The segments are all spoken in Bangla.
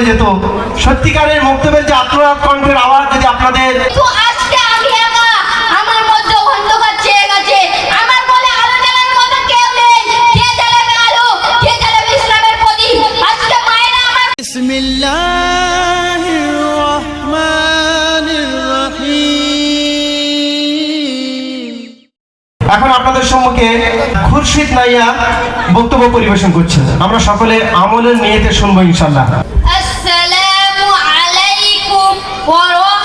হয়ে যেত। সত্যিকারের মুক্তবের যে আত্মনাথ কণ্ঠের আওয়াজ যদি আপনাদের এখন আপনাদের সম্মুখে খুরশিদ নাইয়া বক্তব্য পরিবেশন করছে। আমরা সকলে আমলের নিয়েতে শুনব ইনশাল্লাহ One.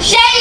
Shame!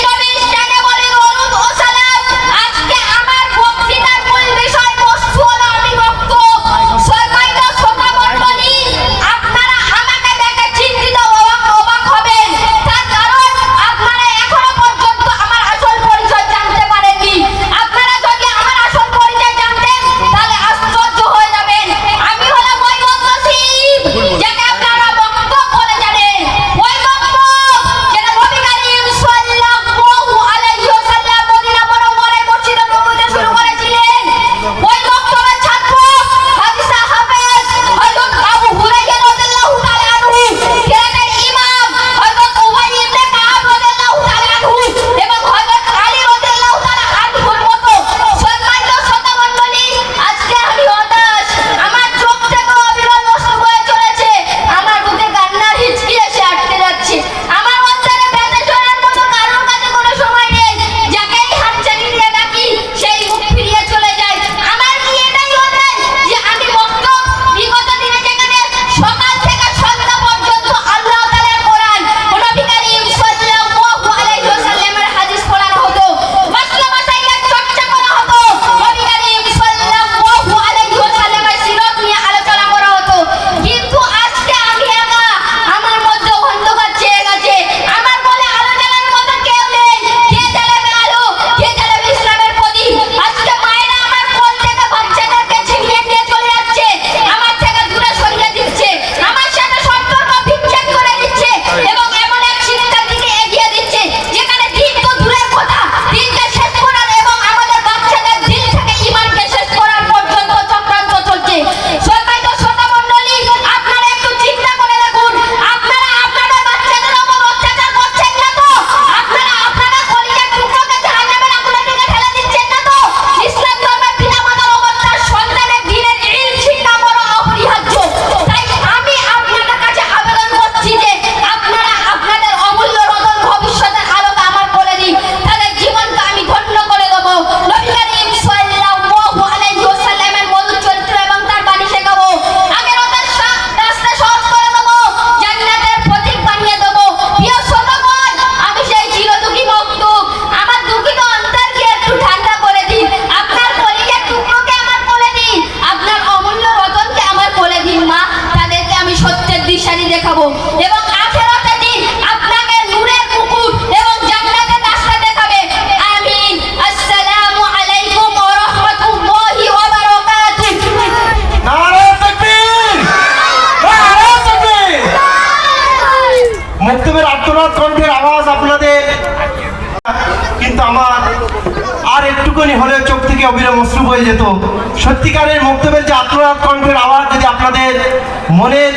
শাড়ি দেখাবো। এবং একটুখানি হলে চোখ থেকে অবিরাম অশ্রু হয়ে যেত। সত্যিকারের মক্তবের যে আত্মনাথ কণ্ঠের আওয়াজ যদি আপনাদের মনের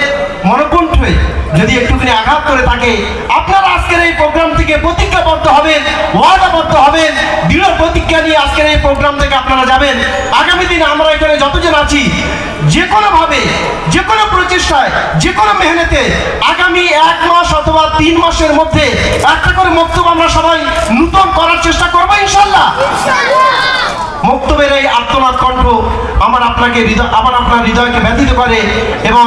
মনকণ্ঠে যদি একটুখানি আঘাত করে থাকে, আপনারা আজকের এই প্রোগ্রাম থেকে প্রতিজ্ঞাবদ্ধ হবেন, ওয়াদাবদ্ধ হবেন, দৃঢ় প্রতিজ্ঞা নিয়ে আজকের এই প্রোগ্রাম থেকে আপনারা যাবেন। আগামী দিনে আমরা এখানে যতজন আছি যে কোনোভাবে যে কোনো প্রচেষ্টায় যে কোনো মেহনতে আগামী অথবা তিন মাসের মধ্যে একটা করে বক্তব্য আমরা সবাই নূতন করার চেষ্টা করব, ইনশাল্লাহ। মক্তবের এই আত্মনাথ কণ্ঠ আমার আপনাকে হৃদয় আমার আপনার হৃদয়কে ব্যথিত করে এবং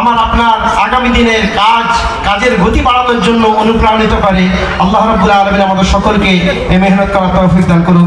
আমার আপনার আগামী দিনের কাজ, কাজের গতি বাড়ানোর জন্য অনুপ্রাণিত করে। আল্লাহ রব্বুল আলমিন আমাদের সকলকে এই মেহনত করার তৌফিক দান করুন